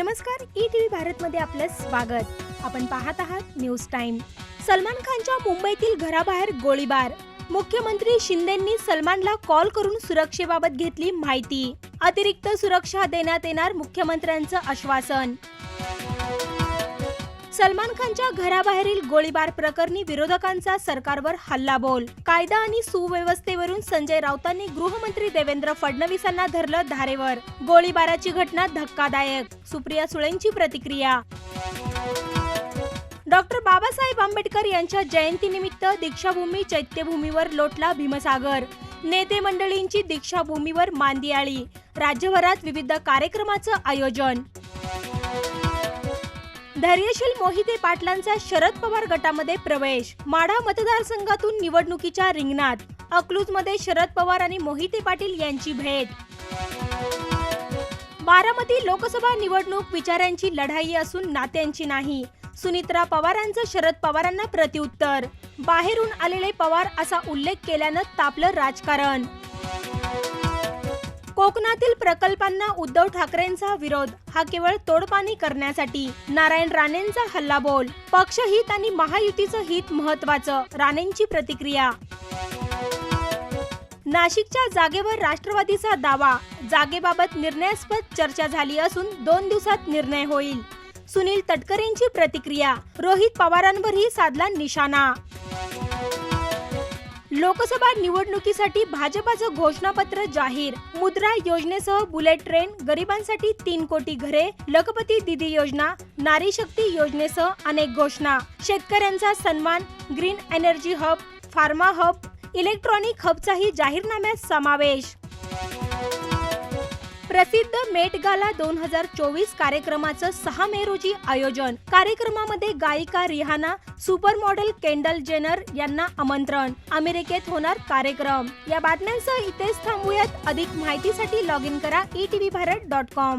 नमस्कार E T V भारतमध्ये आपलं स्वागत. आपण पाहत आहात न्यूज टाइम. सलमान खानच्या मुंबईतील घराबाहेर गोळीबार. मुख्यमंत्री शिंदेंनी सलमानला कॉल करून सुरक्षेबाबत घेतली माहिती. अतिरिक्त सुरक्षा देण्यात येणार मुख्यमंत्र्यांचं आश्वासन. सलमान खानच्या घराबाहेरील गोळीबार प्रकरणी विरोधकांचा सरकारवर हल्लाबोल. कायदा आणि सुव्यवस्थेवरून संजय राऊतांनी गृहमंत्री देवेंद्र फडणवीसांना धरलं धारेवर. गोळीबाराची घटना धक्कादायक. सुप्रिया सुळेंची प्रतिक्रिया. डॉक्टर बाबासाहेब आंबेडकर यांच्या जयंतीनिमित्त दीक्षाभूमी चैत्यभूमीवर लोटला भीमसागर. नेते मंडळींची दीक्षाभूमीवर मांदियाळी. राज्यभरात विविध कार्यक्रमाचं आयोजन. धैर्यशील मोहिते पाटलांचा शरद पवार गटामध्ये प्रवेश. माढा मतदारसंघातून निवडणुकीच्या रिंगणात. अकलूजमध्ये शरद पवार आणि मोहिते पाटील यांची भेट. बारामती लोकसभा निवडणूक विचारांची लढाई असून नात्यांची नाही. सुनित्रा पवारांचं शरद पवारांना प्रत्युत्तर. बाहेरून आलेले पवार असा उल्लेख केल्यानं तापलं राजकारण. कोकणातील प्रकल्पांना उद्धव ठाकरेंचा विरोध. हा केवळ तोडपाणी करण्यासाठी. नारायण राणेंचा हल्लाबोल. पक्षहित आणि महायुतीचं हित महत्वाचं राणेंची प्रतिक्रिया. नाशिकच्या जागेवर राष्ट्रवादीचा दावा. जागेबाबत निर्णयास्पद चर्चा झाली असून दोन दिवसात निर्णय होईल. सुनील तटकरेंची प्रतिक्रिया. रोहित पवारांवरही साधला निशाणा. लोकसभा निवडणुकीसाठी भाजपाचं घोषणापत्र जाहीर. मुद्रा योजनेसह बुलेट ट्रेन गरिबांसाठी तीन कोटी घरे लखपती दिदी योजना नारी शक्ती योजनेसह अनेक घोषणा. शेतकऱ्यांचा सन्मान green energy hub pharma hub electronic हबचाही जाहीरनाम्यात समावेश. प्रसिद्ध मेट गाला दोन हजार चोवीस कार्यक्रमाचं सहा मे रोजी आयोजन. कार्यक्रमामध्ये गायिका Rihanna super model Kendall Jenner यांना आमंत्रण. अमेरिकेत होणार कार्यक्रम. या बातम्यांसह इथेच थांबूयात. अधिक माहितीसाठी लॉग इन करा E T V Bharat dot com